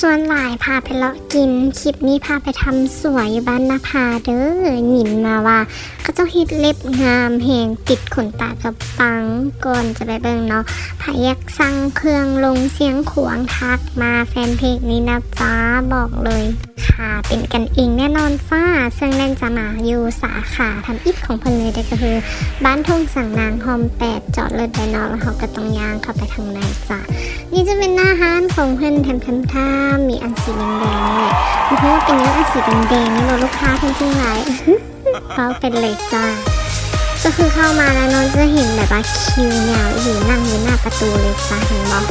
ชวนหลายพาไปเลาะกิน คลิปนี้พาไปทำสวยอยู่บ้านนาพาเด้อหยินมาว่าเขาเจ้าฮิตเล็บงามแหงติดขนตากระปังก่อนจะไปเบิ่งเนาะพายักสั่งเครื่องลงเสียงขวางทักมาแฟนเพจนี้นะจ้าบอกเลยค่ะเป็นกันเองแน่นอนฟ้าซึ่งแน่นจะมาอยู่สาขาทำอิฐของเพิ่นเลยเด้ก็คือ บ้านทุ่งสังนางฮอมแปดจอดรถไปเนอนแล้วเขาก็ต้องย่างเข้าไปทางในจ้ะ นี่จะเป็นหน้าห้านของเพื่อนแถมทำท่ามีอันสีแดงๆเลยเพราะว่าเป็นเนื้ออันสีแดงๆนี่บอกลูกค้าทั้งจริงหลายเขาเป็นเลยจ้าก็คือเข้ามาแล้วนนจะเห็นแบบว่าคิวยาวอยู่นั่งอยู่หน้าประตูเลยจ้าเห็นบอก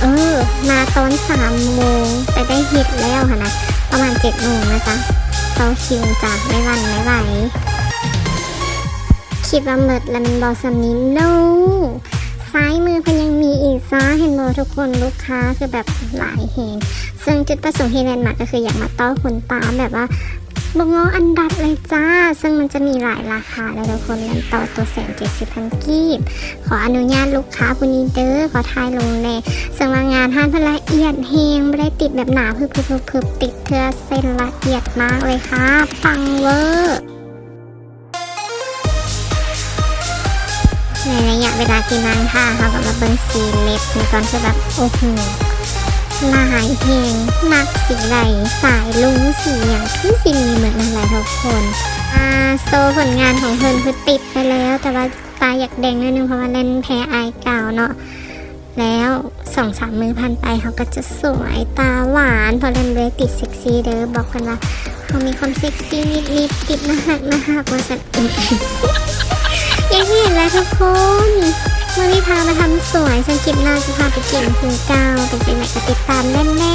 เออ มาตอนสามโมงแต่ได้ฮิตแล้วค่ะนะประมาณเจ็ดโมงนะจ๊ะเขาคิวจ้ะไม่วันไม่ไหวคิดว่าเมิดแล้วมันบอสำนี้ no ซ้ายมือพัน ยังมีอีกซ้าเห็นโบทุกคนลูกค้าคือแบบหลายแหงซึ่งจุดประสงค์ที่แลนด์มาร์กก็คืออยากมาต้อขนตาแบบว่าบงออันดับเลยจ้า ซึ่งมันจะมีหลายราคาแล้วทุกคนแลนต่อตัวแสนเจ็ดสิบพันกีบ ขออนุญาตลูกค้าผู้นี้เด้อขอทายลงแน่ซึ่งวางานห้านพละเอียดแหงไม่ได้ติดแบบหนาพึบพึบพึบติดเทือเส้นละเอียดมากเลยค่ะปังเวอร์ ในระยะเวลาที่นั่งค่ะเขาก็มาเบิ้งสีเล็บในตอนที่แบบโอ้โหลายเพลงนักสีไหลสายลุงสีอย่างที่สีเหมือนอะไรทุกคนอาโซผลงานของเพิ่นคือติดไปแล้ว แต่ว่าตาอยากแดงนิดนึงเพราะว่าเล่นแพ้ไอายเก่าเนาะแล้วสองสามมือผ่านไปเขาก็จะสวยตาหวานพอเล่นเลยติดเซ็กซี่เด้อบอกกันว่าเขามีความเซ็กซี่นิดๆติดนะฮักนะฮักว่าสัน อย่างที่เห็นแล้วทุกคนวันนี้พามาทำสวยสังกิปหน้าจะพาไปกินคือเก้าเป็นใจไหนก็ติดตามแน่